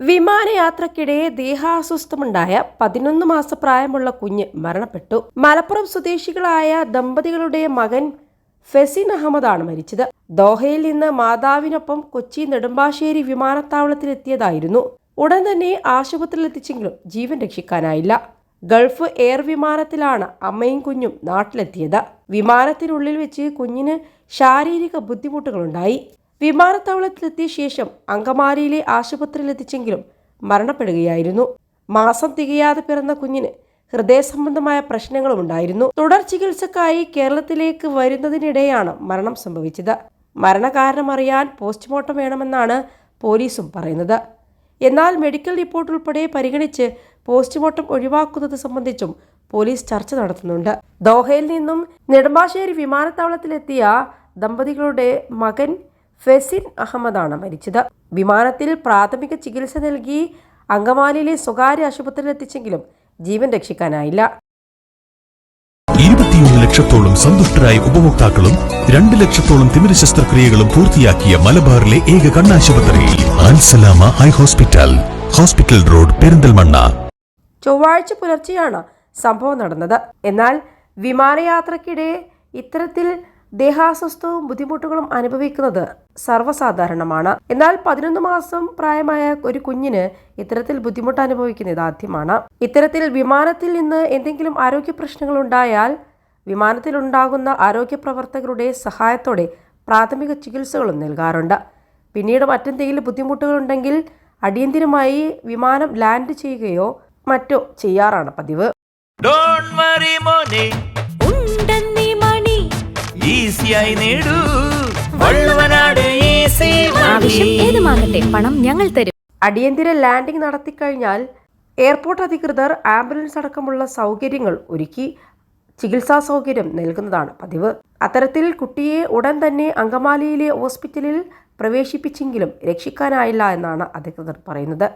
വിമാനയാത്രക്കിടെ ദേഹാസ്വസ്ഥമുണ്ടായ പതിനൊന്ന് മാസ പ്രായമുള്ള കുഞ്ഞ് മരണപ്പെട്ടു. മലപ്പുറം സ്വദേശികളായ ദമ്പതികളുടെ മകൻ ഫെസിൻ അഹമ്മദാണ് മരിച്ചത്. ദോഹയിൽ നിന്ന് മാതാവിനൊപ്പം കൊച്ചി നെടുമ്പാശ്ശേരി വിമാനത്താവളത്തിലെത്തിയതായിരുന്നു. ഉടൻ തന്നെ ആശുപത്രിയിലെത്തിച്ചെങ്കിലും ജീവൻ രക്ഷിക്കാനായില്ല. ഗൾഫ് എയർ വിമാനത്തിലാണ് അമ്മയും കുഞ്ഞും നാട്ടിലെത്തിയത്. വിമാനത്തിനുള്ളിൽ വെച്ച് കുഞ്ഞിന് ശാരീരിക ബുദ്ധിമുട്ടുകളുണ്ടായി. വിമാനത്താവളത്തിലെത്തിയ ശേഷം അങ്കമാലിയിലെ ആശുപത്രിയിലെത്തിച്ചെങ്കിലും മരണപ്പെടുകയായിരുന്നു. മാസം തികയാതെ പിറന്ന കുഞ്ഞിന് ഹൃദയ സംബന്ധമായ പ്രശ്നങ്ങളും ഉണ്ടായിരുന്നു. തുടർ ചികിത്സക്കായി കേരളത്തിലേക്ക് വരുന്നതിനിടെയാണ് മരണം സംഭവിച്ചത്. മരണകാരണം അറിയാൻ പോസ്റ്റ്മോർട്ടം വേണമെന്നാണ് പോലീസും പറയുന്നത്. എന്നാൽ മെഡിക്കൽ റിപ്പോർട്ട് ഉൾപ്പെടെ പരിഗണിച്ച് പോസ്റ്റ്മോർട്ടം ഒഴിവാക്കുന്നത് സംബന്ധിച്ചും പോലീസ് ചർച്ച നടത്തുന്നുണ്ട്. ദോഹയിൽ നിന്നും നെടുമ്പാശ്ശേരി വിമാനത്താവളത്തിലെത്തിയ ദമ്പതികളുടെ മകൻ ഫെസിൻ അഹമ്മദാണ് മരിച്ചത്. വിമാനത്തിൽ പ്രാഥമിക ചികിത്സ നൽകി അങ്കമാലിയിലെ സ്വകാര്യ ആശുപത്രിയിൽ എത്തിച്ചെങ്കിലും ജീവൻ രക്ഷിക്കാനായില്ല. ഇരുപത്തിയൊന്ന് ലക്ഷത്തോളം സന്തുഷ്ടരായ ഉപഭോക്താക്കളും രണ്ട് ലക്ഷത്തോളം തിമിര ശസ്ത്രക്രിയകളും പൂർത്തിയാക്കിയ മലബാറിലെ ഏക കണ്ണാശുപത്രി ആൻസലാമ eye hospital hospital road Perinthalmanna. ചൊവ്വാഴ്ച പുലർച്ചെയാണ് സംഭവം നടന്നത്. എന്നാൽ വിമാനയാത്രക്കിടെ ഇത്തരത്തിൽ ദേഹാസ്വസ്ഥവും ബുദ്ധിമുട്ടുകളും അനുഭവിക്കുന്നത് സർവസാധാരണമാണ്. എന്നാൽ പതിനൊന്ന് മാസം പ്രായമായ ഒരു കുഞ്ഞിന് ഇത്തരത്തിൽ ബുദ്ധിമുട്ട് അനുഭവിക്കുന്നത് ആദ്യമാണ് ഇത്തരത്തിൽ വിമാനത്തിൽ നിന്ന് എന്തെങ്കിലും ആരോഗ്യ പ്രശ്നങ്ങൾ ഉണ്ടായാൽ വിമാനത്തിൽ ഉണ്ടാകുന്ന ആരോഗ്യ പ്രവർത്തകരുടെ സഹായത്തോടെ പ്രാഥമിക ചികിത്സകളും നൽകാറുണ്ട്. പിന്നീട് മറ്റെന്തെങ്കിലും ബുദ്ധിമുട്ടുകളുണ്ടെങ്കിൽ അടിയന്തിരമായി വിമാനം ലാൻഡ് ചെയ്യുകയോ മറ്റോ ചെയ്യാറാണ് പതിവ്. ഈസിയായി നേടൂ. ആവശ്യം ഏതുമാകട്ടെ പണം ഞങ്ങൾ തരും. അടിയന്തര ലാൻഡിംഗ് നടത്തിക്കഴിഞ്ഞാൽ എയർപോർട്ട് അധികൃതർ ആംബുലൻസ് അടക്കമുള്ള സൗകര്യങ്ങൾ ഒരുക്കി ചികിത്സാ സൗകര്യം നൽകുന്നതാണ് പതിവ്. അത്തരത്തിൽ കുട്ടിയെ ഉടൻ തന്നെ അങ്കമാലിയിലെ ഹോസ്പിറ്റലിൽ പ്രവേശിപ്പിച്ചെങ്കിലും രക്ഷിക്കാനായില്ല എന്നാണ് അധികൃതർ പറയുന്നത്.